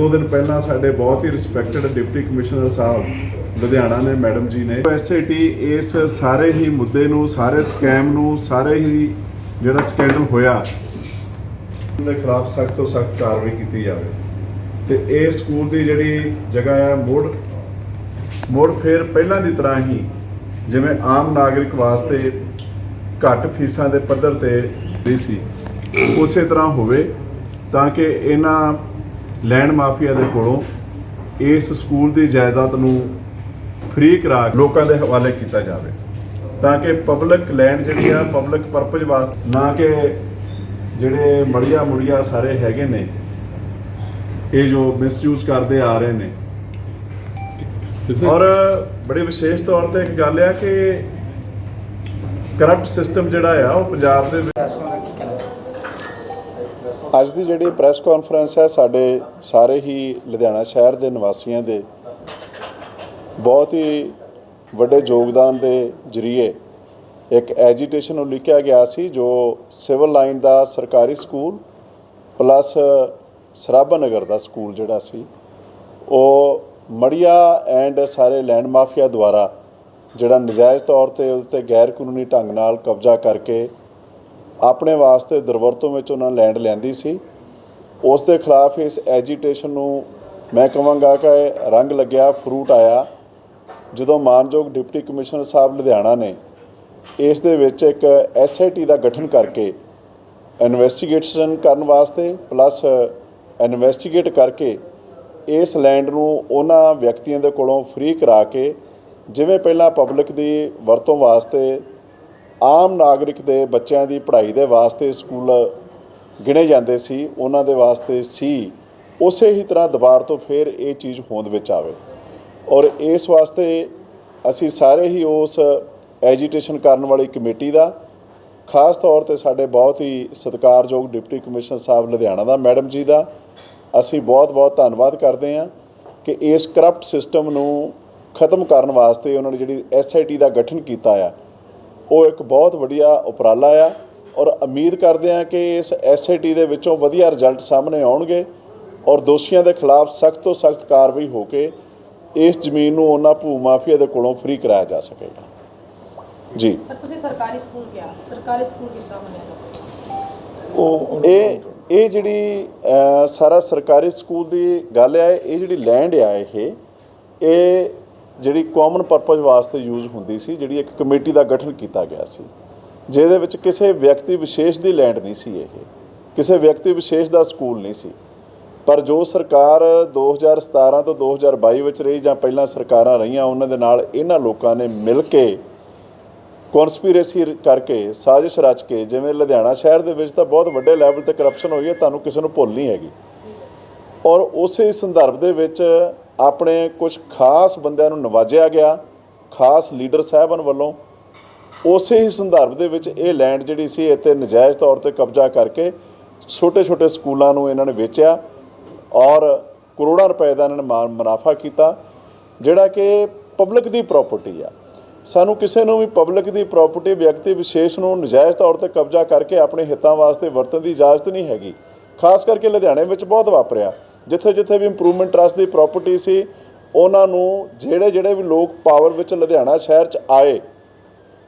ਦੋ ਦਿਨ ਪਹਿਲਾਂ ਸਾਡੇ ਬਹੁਤ ਹੀ respected deputy commissioner sahib Ludhiana ਨੇ, ਮੈਡਮ ਜੀ ਨੇ। ਐਸਏਟੀ ਇਸ ਸਾਰੇ ਹੀ ਮੁੱਦੇ ਨੂੰ, ਸਾਰੇ ਸਕੈਮ ਨੂੰ, ਸਾਰੇ ਹੀ ਜਿਹੜਾ ਸਕੈਂਡਲ ਹੋਇਆ, ਦੇ ਖਿਲਾਫ ਸਖਤ ਤੋਂ ਸਖਤ ਕਾਰਵਾਈ ਕੀਤੀ ਜਾਵੇ। ਤੇ ਇਹ ਸਕੂਲ ਦੀ ਜਿਹੜੀ ਜਗ੍ਹਾ ਆ, ਮੋੜ ਮੋੜ ਫੇਰ ਪਹਿਲਾਂ ਦੀ ਤਰ੍ਹਾਂ ਹੀ ਜਿਵੇਂ ਆਮ ਨਾਗਰਿਕ ਵਾਸਤੇ ਘੱਟ ਫੀਸਾਂ ਦੇ ਪੱਧਰ ਤੇ ਦੀ ਸੀ, ਉਸੇ ਤਰ੍ਹਾਂ ਹੋਵੇ ਤਾਂ ਕਿ ਇਹਨਾਂ ਲੈਂਡ ਮਾਫੀਆ ਦੇ ਕੋਲੋਂ ਇਸ ਸਕੂਲ ਦੀ ਜਾਇਦਾਦ ਨੂੰ ਫ੍ਰੀ ਕਰਾ ਲੋਕਾਂ ਦੇ ਹਵਾਲੇ ਕੀਤਾ ਜਾਵੇ ਤਾਂ ਕਿ ਪਬਲਿਕ ਲੈਂਡ ਜਿਹੜੀ ਆ ਪਬਲਿਕ ਪਰਪਸ ਵਾਸਤੇ ਨਾ ਕਿ ਜਿਹੜੇ ਮੜੀਆ ਮੁੜੀਆ ਸਾਰੇ ਹੈਗੇ ਨੇ ਇਹ ਜੋ ਮਿਸਯੂਜ਼ ਕਰਦੇ ਆ ਰਹੇ ਨੇ। ਔਰ ਬੜੇ ਵਿਸ਼ੇਸ਼ ਤੌਰ ਤੇ ਇੱਕ ਗੱਲ ਆ ਕਿ ਕਰਪਟ ਸਿਸਟਮ ਜਿਹੜਾ ਆ ਉਹ ਪੰਜਾਬ ਦੇ ਵਿੱਚ ਅੱਜ ਦੀ ਜਿਹੜੀ ਪ੍ਰੈਸ ਕਾਨਫਰੰਸ ਹੈ, ਸਾਡੇ ਸਾਰੇ ਹੀ ਲੁਧਿਆਣਾ ਸ਼ਹਿਰ ਦੇ ਨਿਵਾਸੀਆਂ ਦੇ ਬਹੁਤ ਹੀ ਵੱਡੇ ਯੋਗਦਾਨ ਦੇ ਜਰੀਏ ਇੱਕ ਐਜੀਟੇਸ਼ਨ ਨੂੰ ਲਿਖਿਆ ਗਿਆ ਸੀ, ਜੋ ਸਿਵਲ ਲਾਈਨ ਦਾ ਸਰਕਾਰੀ ਸਕੂਲ ਪਲੱਸ ਸਰਾਭਾ ਨਗਰ ਦਾ ਸਕੂਲ ਜਿਹੜਾ ਸੀ, ਉਹ ਮੜੀਆ ਐਂਡ ਸਾਰੇ ਲੈਂਡ ਮਾਫੀਆ ਦੁਆਰਾ ਜਿਹੜਾ ਨਜਾਇਜ਼ ਤੌਰ ਤੇ ਉਹਦੇ ਤੇ ਗੈਰ ਕਾਨੂੰਨੀ ਢੰਗ ਨਾਲ ਕਬਜ਼ਾ ਕਰਕੇ ਆਪਣੇ ਵਾਸਤੇ ਦੁਰਵਰਤੋਂ ਵਿੱਚ ਉਹਨਾਂ ਲੈਂਡ ਲੈਂਦੀ ਸੀ। ਉਸ ਦੇ ਖਿਲਾਫ ਇਸ ਐਜੀਟੇਸ਼ਨ ਨੂੰ ਮੈਂ ਕਹਾਂਗਾ ਕਿ ਰੰਗ ਲੱਗਿਆ ਫਰੂਟ ਆਇਆ। ਜਦੋਂ ਮਾਨਯੋਗ ਡਿਪਟੀ ਕਮਿਸ਼ਨਰ ਸਾਹਿਬ ਲੁਧਿਆਣਾ ਨੇ ਇਸ ਦੇ ਵਿੱਚ ਇੱਕ ਐਸਆਈਟੀ ਦਾ ਗਠਨ ਕਰਕੇ ਇਨਵੈਸਟੀਗੇਸ਼ਨ ਕਰਨ ਵਾਸਤੇ ਪਲੱਸ ਇਨਵੈਸਟੀਗੇਟ ਕਰਕੇ ਇਸ ਲੈਂਡ ਨੂੰ ਉਹਨਾਂ ਵਿਅਕਤੀਆਂ ਦੇ ਕੋਲੋਂ ਫ੍ਰੀ ਕਰਾ ਕੇ ਜਿਵੇਂ ਪਹਿਲਾਂ ਪਬਲਿਕ ਦੀ ਵਰਤੋਂ ਵਾਸਤੇ ਆਮ ਨਾਗਰਿਕ ਦੇ ਬੱਚਿਆਂ ਦੀ ਪੜ੍ਹਾਈ ਦੇ ਵਾਸਤੇ ਸਕੂਲ ਗਿਣੇ ਜਾਂਦੇ ਸੀ, ਉਹਨਾਂ ਦੇ ਵਾਸਤੇ ਸੀ। ਉਸੇ ਹੀ ਤਰ੍ਹਾਂ ਦੁਬਾਰ ਤੋਂ ਫਿਰ ਇਹ ਚੀਜ਼ ਹੋਂਦ ਵਿੱਚ ਆਵੇ। ਔਰ ਇਸ ਵਾਸਤੇ ਅਸੀਂ ਸਾਰੇ ਹੀ ਉਸ ਐਜੀਟੇਸ਼ਨ ਕਰਨ ਵਾਲੀ ਕਮੇਟੀ ਦਾ, ਖਾਸ ਤੌਰ ਤੇ ਸਾਡੇ ਬਹੁਤ ਹੀ ਸਤਿਕਾਰਯੋਗ ਡਿਪਟੀ ਕਮਿਸ਼ਨਰ ਸਾਹਿਬ ਲੁਧਿਆਣਾ ਦਾ ਮੈਡਮ ਜੀ ਦਾ, ਅਸੀਂ ਬਹੁਤ-ਬਹੁਤ ਧੰਨਵਾਦ ਕਰਦੇ ਹਾਂ ਕਿ ਇਸ ਕਰਪਟ ਸਿਸਟਮ ਨੂੰ ਖਤਮ ਕਰਨ ਵਾਸਤੇ ਉਹਨਾਂ ਨੇ ਜਿਹੜੀ ਐਸਆਈਟੀ ਦਾ ਗਠਨ ਕੀਤਾ ਆ ਉਹ ਇੱਕ ਬਹੁਤ ਵਧੀਆ ਉਪਰਾਲਾ ਆ ਔਰ ਉਮੀਦ ਕਰਦੇ ਹਾਂ ਕਿ ਇਸ ਐਸਆਈਟੀ ਦੇ ਵਿੱਚੋਂ ਵਧੀਆ ਰਿਜ਼ਲਟ ਸਾਹਮਣੇ ਆਉਣਗੇ ਔਰ ਦੋਸ਼ੀਆਂ ਦੇ ਖਿਲਾਫ ਸਖਤ ਤੋਂ ਸਖਤ ਕਾਰਵਾਈ ਹੋ ਕੇ ਇਸ ਜ਼ਮੀਨ ਨੂੰ ਉਹਨਾਂ ਭੂ ਮਾਫੀਆ ਦੇ ਕੋਲੋਂ ਫ੍ਰੀ ਕਰਾਇਆ ਜਾ ਸਕੇਗਾ। ਜੀ। ਸਰ ਤੁਸੀਂ ਸਰਕਾਰੀ ਸਕੂਲ ਕਿਹਾ। ਸਰਕਾਰੀ ਸਕੂਲ ਕਿੱਦਾਂ ਬਣਿਆ? ਦੱਸੋ ਉਹ ਇਹ ਇਹ ਜਿਹੜੀ ਸਾਰਾ ਸਰਕਾਰੀ ਸਕੂਲ ਦੀ ਗੱਲ ਹੈ ਇਹ ਜਿਹੜੀ ਲੈਂਡ ਆ ਇਹ ਇਹ ਜਿਹੜੀ ਕਾਮਨ ਪਰਪਸ ਵਾਸਤੇ ਯੂਜ਼ ਹੁੰਦੀ ਸੀ, ਜਿਹੜੀ ਇੱਕ ਕਮੇਟੀ ਦਾ ਗਠਨ ਕੀਤਾ ਗਿਆ ਸੀ, ਜਿਹਦੇ ਵਿੱਚ ਕਿਸੇ ਵਿਅਕਤੀ ਵਿਸ਼ੇਸ਼ ਦੀ ਲੈਂਡ ਨਹੀਂ ਸੀ ਇਹ, ਕਿਸੇ ਵਿਅਕਤੀ ਵਿਸ਼ੇਸ਼ ਦਾ ਸਕੂਲ ਨਹੀਂ ਸੀ। ਪਰ ਜੋ ਸਰਕਾਰ 2017 ਤੋਂ 2022 ਵਿੱਚ ਰਹੀ ਜਾਂ ਪਹਿਲਾਂ ਸਰਕਾਰਾਂ ਰਹੀਆਂ, ਉਹਨਾਂ ਦੇ ਨਾਲ ਇਹਨਾਂ ਲੋਕਾਂ ਨੇ ਮਿਲ ਕੇ ਕਨਸਪੀਰੇਸੀ ਕਰਕੇ ਸਾਜ਼ਿਸ਼ ਰਚ ਕੇ, ਜਿਵੇਂ ਲੁਧਿਆਣਾ ਸ਼ਹਿਰ ਦੇ ਵਿੱਚ ਤਾਂ ਬਹੁਤ ਵੱਡੇ ਲੈਵਲ ਤੇ ਕਰਪਸ਼ਨ ਹੋਈ ਹੈ, ਤੁਹਾਨੂੰ ਕਿਸੇ ਨੂੰ ਭੁੱਲ ਨਹੀਂ ਹੈਗੀ। ਔਰ ਉਸੇ ਸੰਦਰਭ ਦੇ ਵਿੱਚ ਆਪਣੇ ਕੁਝ ਖਾਸ ਬੰਦਿਆਂ ਨੂੰ ਨਵਾਜਿਆ ਗਿਆ, ਖਾਸ ਲੀਡਰ ਸਾਹਿਬਾਨ ਵੱਲੋਂ, ਉਸੇ ਹੀ ਸੰਦਰਭ ਦੇ ਵਿੱਚ ਇਹ ਲੈਂਡ ਜਿਹੜੀ ਸੀ ਇੱਥੇ ਨਜਾਇਜ਼ ਤੌਰ ਤੇ ਕਬਜ਼ਾ ਕਰਕੇ ਛੋਟੇ ਛੋਟੇ ਸਕੂਲਾਂ ਨੂੰ ਇਹਨਾਂ ਨੇ ਵੇਚਿਆ ਔਰ ਕਰੋੜਾਂ ਰੁਪਏ ਦਾ ਇਹਨਾਂ ਨੇ ਮਾ- ਮੁਨਾਫਾ ਕੀਤਾ, ਜਿਹੜਾ ਕਿ ਪਬਲਿਕ ਦੀ ਪ੍ਰਾਪਰਟੀ ਆ। ਸਾਨੂੰ ਕਿਸੇ ਨੂੰ ਵੀ ਪਬਲਿਕ ਦੀ ਪ੍ਰਾਪਰਟੀ ਵਿਅਕਤੀ ਵਿਸ਼ੇਸ਼ ਨੂੰ ਨਜਾਇਜ਼ ਤੌਰ ਤੇ ਕਬਜ਼ਾ ਕਰਕੇ ਆਪਣੇ ਹਿੱਤਾਂ ਵਾਸਤੇ ਵਰਤਣ ਦੀ ਇਜਾਜ਼ਤ ਨਹੀਂ ਹੈਗੀ। ਖਾਸ ਕਰਕੇ ਲੁਧਿਆਣੇ ਵਿੱਚ ਬਹੁਤ ਵਾਪਰਿਆ। ਜਿੱਥੇ ਜਿੱਥੇ ਵੀ ਇੰਪਰੂਵਮੈਂਟ ਟਰਸਟ ਦੀ ਪ੍ਰਾਪਰਟੀ ਸੀ ਉਹਨਾਂ ਨੂੰ ਜਿਹੜੇ ਜਿਹੜੇ ਵੀ ਲੋਕ ਪਾਵਰ ਵਿੱਚ ਲੁਧਿਆਣਾ ਸ਼ਹਿਰ 'ਚ ਆਏ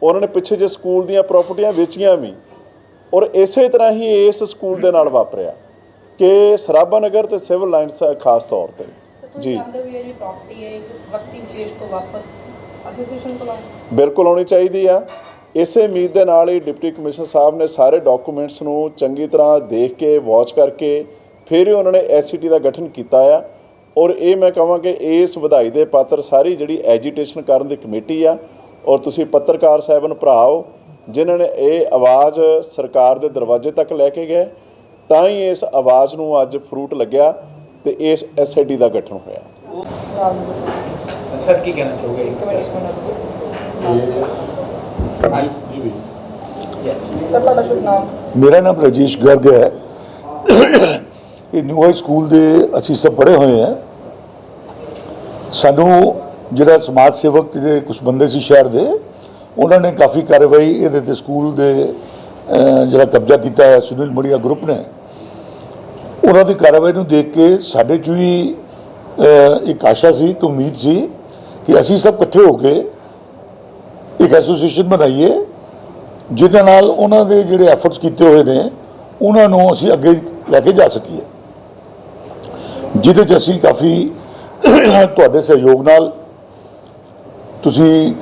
ਉਹਨਾਂ ਨੇ ਪਿੱਛੇ ਜੇ ਸਕੂਲ ਦੀਆਂ ਪ੍ਰਾਪਰਟੀਆਂ ਵੇਚੀਆਂ ਵੀ ਔਰ ਇਸੇ ਤਰ੍ਹਾਂ ਹੀ ਇਸ ਸਕੂਲ ਦੇ ਨਾਲ ਵਾਪਰਿਆ ਕਿ ਸਰਾਭਾ ਨਗਰ ਤੇ ਸਿਵਲ ਲਾਈਨਸ ਖਾਸ ਤੌਰ ਤੇ। ਜੀ। ਚਾਹੁੰਦੇ ਹੋ ਵੀ ਇਹ ਜਿਹੜੀ ਪ੍ਰਾਪਰਟੀ ਹੈ ਇੱਕ ਵਿਅਕਤੀ ਵਿਸ਼ੇਸ਼ ਤੋਂ ਵਾਪਸ ਐਸੋਸੀਏਸ਼ਨ ਕੋਲ ਆਏ? ਬਿਲਕੁਲ ਆਉਣੀ ਚਾਹੀਦੀ ਆ। ਇਸੇ ਉਮੀਦ ਦੇ ਨਾਲ ਹੀ ਡਿਪਟੀ ਕਮਿਸ਼ਨਰ ਸਾਹਿਬ ਨੇ ਸਾਰੇ ਡਾਕੂਮੈਂਟਸ ਨੂੰ ਚੰਗੀ ਤਰ੍ਹਾਂ ਦੇਖ ਕੇ ਵਾਚ ਕਰਕੇ ਫਿਰ ਹੀ ਉਹਨਾਂ ਨੇ ਐਸਸੀਟੀ ਦਾ ਗਠਨ ਕੀਤਾ ਆ। ਔਰ ਇਹ ਮੈਂ ਕਹਾਂ ਕਿ ਇਸ ਵਧਾਈ ਦੇ ਪਾਤਰ ਸਾਰੀ ਜਿਹੜੀ ਐਜੀਟੇਸ਼ਨ ਕਰਨ ਦੀ ਕਮੇਟੀ ਆ ਔਰ ਤੁਸੀਂ ਪੱਤਰਕਾਰ ਸਾਹਿਬਾਨ ਭਰਾਓ ਜਿਨ੍ਹਾਂ ਨੇ ਇਹ ਆਵਾਜ਼ ਸਰਕਾਰ ਦੇ ਦਰਵਾਜ਼ੇ ਤੱਕ ਲੈ ਕੇ ਗਏ ਤਾਂ ਹੀ ਇਸ ਆਵਾਜ਼ ਨੂੰ ਅੱਜ ਫਰੂਟ ਲੱਗਿਆ ਤੇ ਇਸ ਐਸਆਈਟੀ ਦਾ ਗਠਨ ਹੋਇਆ। ਸਰ ਕੀ ਕਹਿਣਾ ਚਾਹੋਗੇ? ਸਰ ਤੁਹਾਡਾ ਸ਼ੁਭ ਨਾਮ? ਮੇਰਾ ਨਾਮ ਰਜੇਸ਼ ਗਰਗ ਹੈ। ਇਹ ਨਿਊ ਹਾਈ ਸਕੂਲ ਦੇ ਅਸੀਂ ਸਭ ਪੜ੍ਹੇ ਹੋਏ ਹਾਂ। ਸਾਨੂੰ ਜਿਹੜਾ ਸਮਾਜ ਸੇਵਕ ਦੇ ਕੁਝ ਬੰਦੇ ਸੀ ਸ਼ਹਿਰ ਦੇ, ਉਹਨਾਂ ਨੇ ਕਾਫੀ ਕਾਰਵਾਈ ਇਹਦੇ ਤੇ ਸਕੂਲ ਦੇ ਜਿਹੜਾ ਕਬਜ਼ਾ ਕੀਤਾ ਹੈ ਸੁਨੀਲ ਮੜੀਆ ਗਰੁੱਪ ਨੇ। ਉਹਨਾਂ ਦੀ ਕਾਰਵਾਈ ਨੂੰ ਦੇਖ ਕੇ ਸਾਡੇ 'ਚ ਵੀ ਇੱਕ ਆਸ਼ਾ ਸੀ, ਇੱਕ ਉਮੀਦ ਸੀ ਕਿ ਅਸੀਂ ਸਭ ਇਕੱਠੇ ਹੋ ਕੇ ਇੱਕ ਐਸੋਸੀਏਸ਼ਨ ਬਣਾਈਏ, ਜਿਹਦੇ ਨਾਲ ਉਹਨਾਂ ਦੇ ਜਿਹੜੇ ਐਫਰਟਸ ਕੀਤੇ ਹੋਏ ਨੇ, ਉਹਨਾਂ ਨੂੰ ਅਸੀਂ ਅੱਗੇ ਲੈ ਕੇ ਜਾ ਸਕੀਏ। ਜਿਹਦੇ 'ਚ ਅਸੀਂ ਕਾਫੀ ਤੁਹਾਡੇ ਸਹਿਯੋਗ ਨਾਲ ਤੁਸੀਂ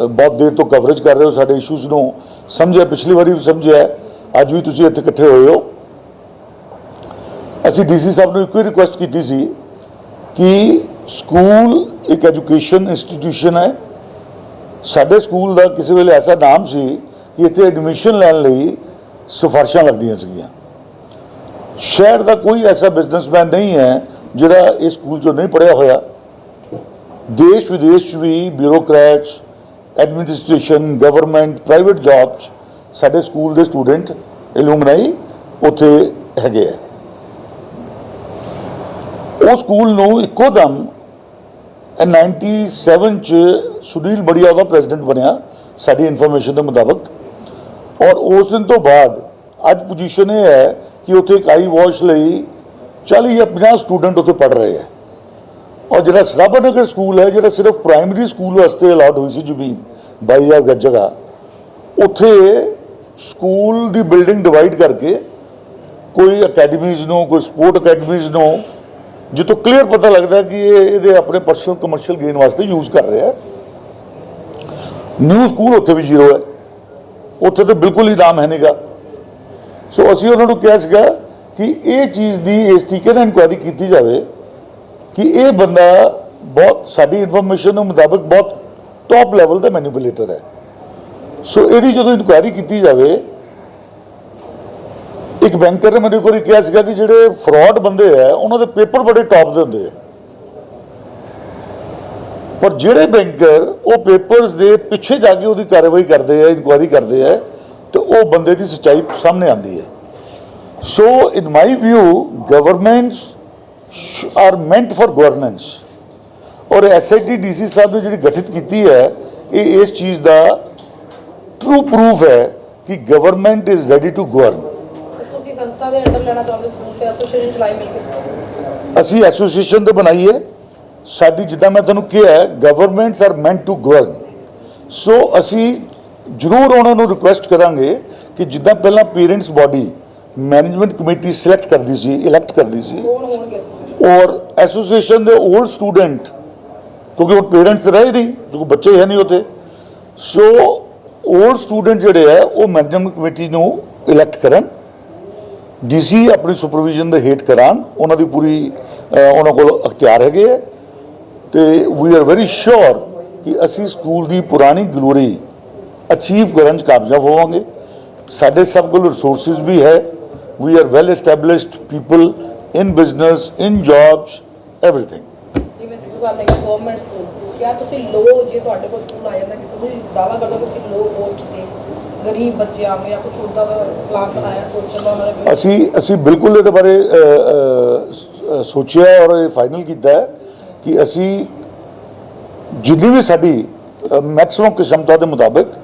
ਬਹੁਤ ਦੇਰ ਤੋਂ ਕਵਰੇਜ ਕਰ ਰਹੇ ਹੋ, ਸਾਡੇ ਇਸ਼ੂਜ਼ ਨੂੰ ਸਮਝਿਆ, ਪਿਛਲੀ ਵਾਰੀ ਵੀ ਸਮਝਿਆ, ਅੱਜ ਵੀ ਤੁਸੀਂ ਇੱਥੇ ਇਕੱਠੇ ਹੋਏ ਹੋ। ਅਸੀਂ ਡੀਸੀ ਸਾਹਿਬ ਨੂੰ ਇੱਕੋ ਹੀ ਰਿਕੁਐਸਟ ਕੀਤੀ ਸੀ ਕਿ ਸਕੂਲ ਇੱਕ ਐਜੂਕੇਸ਼ਨ ਇੰਸਟੀਟਿਊਸ਼ਨ ਹੈ। ਸਾਡੇ ਸਕੂਲ ਦਾ ਕਿਸੇ ਵੇਲੇ ਐਸਾ ਨਾਮ ਸੀ ਕਿ ਇੱਥੇ ਐਡਮਿਸ਼ਨ ਲੈਣ ਲਈ ਸਿਫਾਰਸ਼ਾਂ ਲੱਗਦੀਆਂ ਸੀਗੀਆਂ। ਸ਼ਹਿਰ ਦਾ ਕੋਈ ਐਸਾ ਬਿਜ਼ਨਸਮੈਨ ਨਹੀਂ ਹੈ ਜਿਹੜਾ ਇਸ ਸਕੂਲ 'ਚੋਂ ਨਹੀਂ ਪੜਿਆ ਹੋਇਆ। ਦੇਸ਼ ਵਿਦੇਸ਼ 'ਚ ਵੀ bureaucrats administration government private jobs ਸਾਡੇ ਸਕੂਲ ਦੇ ਸਟੂਡੈਂਟ ਐਲੂਮਨਾਈ ਉੱਥੇ ਹੈਗੇ ਆ। ਉਹ ਸਕੂਲ ਨੂੰ ਇੱਕੋ ਦਮ ਇਹ 97 ਚ ਸੁਨੀਲ ਮੜੀਆ ਉਹਦਾ ਪ੍ਰੈਜ਼ੀਡੈਂਟ ਬਣਿਆ, ਸਾਡੀ ਇਨਫੋਰਮੇਸ਼ਨ ਦੇ ਮੁਤਾਬਕ। ਔਰ ਉਸ ਦਿਨ ਤੋਂ ਬਾਅਦ ਅੱਜ ਪੋਜੀਸ਼ਨ ਇਹ ਹੈ ਕਿ ਉੱਥੇ ਇੱਕ ਆਈ ਵਾਸ਼ ਲਈ 40 ਜਾਂ 50 ਸਟੂਡੈਂਟ ਉੱਥੇ ਪੜ ਰਹੇ ਹੈ। ਔਰ ਜਿਹੜਾ ਸਰਾਭਾ ਨਗਰ ਸਕੂਲ ਹੈ, ਜਿਹੜਾ ਸਿਰਫ ਪ੍ਰਾਇਮਰੀ ਸਕੂਲ ਵਾਸਤੇ ਅਲਾਟ ਹੋਈ ਸੀ ਜ਼ਮੀਨ 22000 ਗੱਜ ਜਗ੍ਹਾ, ਉੱਥੇ ਸਕੂਲ ਦੀ ਬਿਲਡਿੰਗ ਡਿਵਾਈਡ ਕਰਕੇ ਕੋਈ ਅਕੈਡਮੀਜ਼ ਨੂੰ, ਕੋਈ ਸਪੋਰਟ ਅਕੈਡਮੀਜ਼ ਨੂੰ ਜਿੱਥੋਂ ਕਲੀਅਰ ਪਤਾ ਲੱਗਦਾ ਕਿ ਇਹ ਇਹਦੇ ਆਪਣੇ ਪਰਸਨਲ ਕਮਰਸ਼ੀਅਲ ਗੇਨ ਵਾਸਤੇ ਯੂਜ਼ ਕਰ ਰਿਹਾ ਹੈ। ਨਿਊ ਸਕੂਲ ਉੱਥੇ ਵੀ ਜ਼ੀਰੋ ਹੈ। ਉੱਥੇ ਤਾਂ ਬਿਲਕੁਲ ਹੀ ਨਾਮ ਹੈ ਨਹੀਂਗਾ ਸੋ ਅਸੀਂ ਉਹਨਾਂ ਨੂੰ ਕਿਹਾ ਸੀਗਾ ਕਿ ਇਹ ਚੀਜ਼ ਦੀ ਇਸ ਤਰੀਕੇ ਨਾਲ ਇਨਕੁਆਇਰੀ ਕੀਤੀ ਜਾਵੇ ਕਿ ਇਹ ਬੰਦਾ ਬਹੁਤ, ਸਾਡੀ ਇਨਫੋਰਮੇਸ਼ਨ ਦੇ ਮੁਤਾਬਕ ਬਹੁਤ ਟੌਪ ਲੈਵਲ ਦਾ ਮੈਨੀਪੂਲੇਟਰ ਹੈ। ਸੋ ਇਹਦੀ ਜਦੋਂ ਇਨਕੁਆਇਰੀ ਕੀਤੀ ਜਾਵੇ, ਇੱਕ ਬੈਂਕਰ ਨੇ ਮੈਨੂੰ ਕੋਈ ਕਿਹਾ ਸੀਗਾ ਕਿ ਜਿਹੜੇ ਫਰਾਡ ਬੰਦੇ ਆ, ਉਹਨਾਂ ਦੇ ਪੇਪਰ ਬੜੇ ਟੌਪ ਦੇ ਹੁੰਦੇ ਆ। ਪਰ ਜਿਹੜੇ ਬੈਂਕਰ ਉਹ ਪੇਪਰਸ ਦੇ ਪਿੱਛੇ ਜਾ ਕੇ ਉਹਦੀ ਕਾਰਵਾਈ ਕਰਦੇ ਆ ਇਨਕੁਆਇਰੀ ਕਰਦੇ ਆ ਤੇ ਉਹ ਬੰਦੇ ਦੀ ਸੱਚਾਈ ਸਾਹਮਣੇ ਆਉਂਦੀ ਹੈ। So in my view governments are meant for governance ਔਰ ਐਸਆਈਟੀ ਡੀਸੀ ਸਾਹਿਬ ਨੇ ਜਿਹੜੀ ਗਠਿਤ ਕੀਤੀ ਹੈ ਇਹ ਇਸ ਚੀਜ਼ ਦਾ ਟਰੂ ਪ੍ਰੂਫ ਹੈ ਕਿ government is ready to govern ਤੁਸੀਂ ਸੰਸਥਾ ਦੇ ਅੰਡਰ ਲੈਣਾ ਚਾਹੁੰਦੇ ਸਕੂਲ ਸੇ ਐਸੋਸੀਏਸ਼ਨ ਚਲਾਈ ਮਿਲ ਕੇ? ਅਸੀਂ ਐਸੋਸੀਏਸ਼ਨ ਤੇ ਬਣਾਈਏ ਸਾਡੀ ਜਿੱਦਾਂ ਮੈਂ ਤੁਹਾਨੂੰ ਕਿਹਾ ਹੈ governments are meant to govern so ਅਸੀਂ ਜ਼ਰੂਰ ਉਹਨਾਂ ਨੂੰ ਰਿਕੁਐਸਟ ਕਰਾਂਗੇ ਕਿ ਜਿੱਦਾਂ ਪਹਿਲਾਂ parents body management committee select ਕਰਦੀ ਸੀ ਇਲੈਕਟ ਕਰਦੀ ਸੀ ਔਰ ਐਸੋਸੀਏਸ਼ਨ ਦੇ 올ਡ ਸਟੂਡੈਂਟ ਕਿਉਂਕਿ ਹੁਣ ਪੇਰੈਂਟਸ ਰਹੇ ਨਹੀਂ ਜੋ ਬੱਚੇ ਹੈ ਨਹੀਂ ਉੱਥੇ ਸੋ 올ਡ ਸਟੂਡੈਂਟ ਜਿਹੜੇ ਹੈ ਉਹ ਮੈਨੇਜਮੈਂਟ ਕਮੇਟੀ ਨੂੰ ਇਲੈਕਟ ਕਰਨ ਡੀਸੀ ਆਪਣੀ ਸੁਪਰਵਿਜ਼ਨ ਦੇ ਹੇਠ ਕਰਾਉਣ ਉਹਨਾਂ ਦੀ ਪੂਰੀ ਉਹਨਾਂ ਕੋਲ ਅਖਤਿਆਰ ਹੈਗੇ ਹੈ ਤੇ ਵੀ ਆਰ ਵੈਰੀ ਸ਼ੋਰ ਕਿ ਅਸੀਂ ਸਕੂਲ ਦੀ ਪੁਰਾਣੀ ਗਲੋਰੀ ਅਚੀਵ ਕਰਨ ਚ ਕਾਮਯਾਬ ਹੋਵਾਂਗੇ ਸਾਡੇ ਸਭ ਕੋਲ ਰਿਸੋਰਸਿਸ ਵੀ ਹੈ we are well established people in business in jobs everything ਜਿਵੇਂ ਸਿੱਧੂ ਸਾਹਿਬ ਨੇ ਕਿਹਾ ਗਵਰਨਮੈਂਟ ਸਕੂਲ ਕਿਆ ਤੁਸੀਂ ਲੋ ਜੇ ਤੁਹਾਡੇ ਕੋਲ ਸਕੂਲ ਆ ਜਾਂਦਾ ਕਿਸੇ ਤੁਸੀਂ ਦਾਵਾ ਕਰਦੇ ਕਿ ਤੁਸੀਂ ਲੋ ਪੋਸਟ ਤੇ ਗਰੀਬ ਬੱਚਿਆਂ ਨੂੰ ਜਾਂ ਕੁਝ ਉਦਾਂ ਦਾ ਪਲਾਨ ਬਣਾਇਆ ਸੋਚਣ ਦਾ ਉਹਨਾਂ ਨੇ ਅਸੀਂ ਅਸੀਂ ਬਿਲਕੁਲ ਇਹਦੇ ਬਾਰੇ ਸੋਚਿਆ ਔਰ ਇਹ ਫਾਈਨਲ ਕੀਤਾ ਹੈ ਕਿ ਅਸੀਂ ਜਿੰਨੀ ਵੀ ਸਾਡੀ ਮੈਕਸਿਮਮ ਕਿਸਮਤਾਂ ਦੇ ਮੁਤਾਬਕ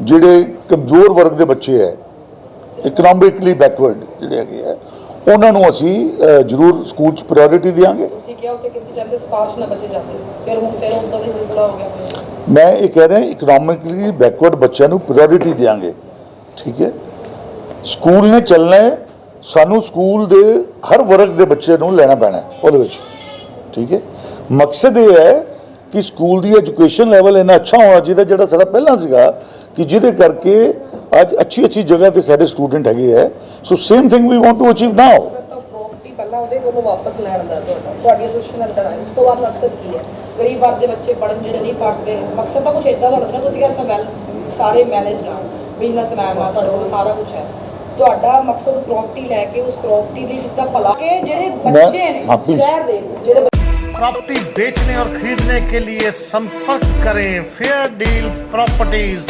ਜਿਹੜੇ ਕਮਜ਼ੋਰ ਵਰਗ ਦੇ ਬੱਚੇ ਹੈ ਇਕਨੋਮਿਕਲੀ ਬੈਕਵਰਡ ਜਿਹੜੇ ਹੈਗੇ ਆ ਉਹਨਾਂ ਨੂੰ ਅਸੀਂ ਜ਼ਰੂਰ ਸਕੂਲ 'ਚ ਪ੍ਰਾਇੋਰਟੀ ਦੇਵਾਂਗੇ ਤੁਸੀਂ ਕਿਹਾ ਉੱਥੇ ਕਿਸੇ ਟਾਈਮ ਤੇ ਸਪਾਰਸ਼ ਨਾ ਬੱਚੇ ਜਾਂਦੇ ਸੀ ਫਿਰ ਹੁਣ ਫਿਰ ਉਦਾਂ ਦਾ ਹੀ ਸਿਲਸਿਲਾ ਹੋ ਗਿਆ। ਫਿਰ ਮੈਂ ਇਹ ਕਹਿ ਰਿਹਾ ਇਕਨੋਮਿਕਲੀ ਬੈਕਵਰਡ ਬੱਚਿਆਂ ਨੂੰ ਪ੍ਰਾਇੋਰਟੀ ਦੇਵਾਂਗੇ ਠੀਕ ਹੈ? ਸਕੂਲ ਨੇ ਚੱਲਣਾ ਹੈ ਸਾਨੂੰ ਸਕੂਲ ਦੇ ਹਰ ਵਰਗ ਦੇ ਬੱਚੇ ਨੂੰ ਲੈਣਾ ਪੈਣਾ ਹੈ ਉਹਦੇ ਵਿੱਚ ਠੀਕ ਹੈ? ਮਕਸਦ ਇਹ ਹੈ ਕਿ ਸਕੂਲ ਦੀ ਐਜੂਕੇਸ਼ਨ ਲੈਵਲ ਇੰਨਾ ਅੱਛਾ ਹੋਣਾ ਚਾਹੀਦਾ ਜਿਹੜਾ ਸਾਡਾ ਪਹਿਲਾਂ ਸੀਗਾ ਕਿ ਜਿਹਦੇ ਕਰਕੇ ਅੱਜ ਅੱਛੀ ਅੱਛੀ ਜਗ੍ਹਾ ਤੇ ਸਾਡੇ ਸਟੂਡੈਂਟ ਹੈਗੇ ਹੈ so same thing we want to achieve now ਮਕਸਦ ਤਾਂ ਪ੍ਰੋਪਰਟੀ ਪਹਿਲਾਂ ਉਹਦੇ ਕੋਲੋਂ ਵਾਪਸ ਲੈਣ ਦਾ ਤੁਹਾਡਾ ਤੁਹਾਡੀ ਐਸੋਸੀਏਸ਼ਨ ਅੰਦਰ ਆਈ ਉਸ ਤੋਂ ਬਾਅਦ ਮਕਸਦ ਕੀ ਹੈ ਗਰੀਬ ਵਰਗ ਦੇ ਬੱਚੇ ਪੜਨ ਜਿਹੜੇ ਨਹੀਂ ਪੜ ਸਕਦੇ ਮਕਸਦ ਤਾਂ ਕੁਝ ਇਦਾਂ ਦਾ ਹੁੰਦਾ ਨਾ ਤੁਸੀਂ ਕਹਿੰਦੇ ਵੈਲ ਸਾਰੇ ਮੈਨੇਜ ਨਾ ਬਿਜ਼ਨਸਮੈਨ ਆ ਤੁਹਾਡੇ ਕੋਲ ਸਾਰਾ ਕੁਝ ਹੈ ਤੁਹਾਡਾ ਮਕਸਦ ਪ੍ਰੋਪਰਟੀ ਲੈ ਕੇ ਉਸ ਪ੍ਰੋਪਰਟੀ ਦੀ ਜਿਸ ਦਾ ਭਲਾ ਕਿ ਜਿਹੜੇ ਬੱਚੇ ਨੇ ਹਾਂ, please। ਸ਼ਹਿਰ ਦੇ ਜਿਹੜੇ प्रॉपर्टी बेचने और खरीदने के लिए संपर्क करें फेयर डील प्रॉपर्टीज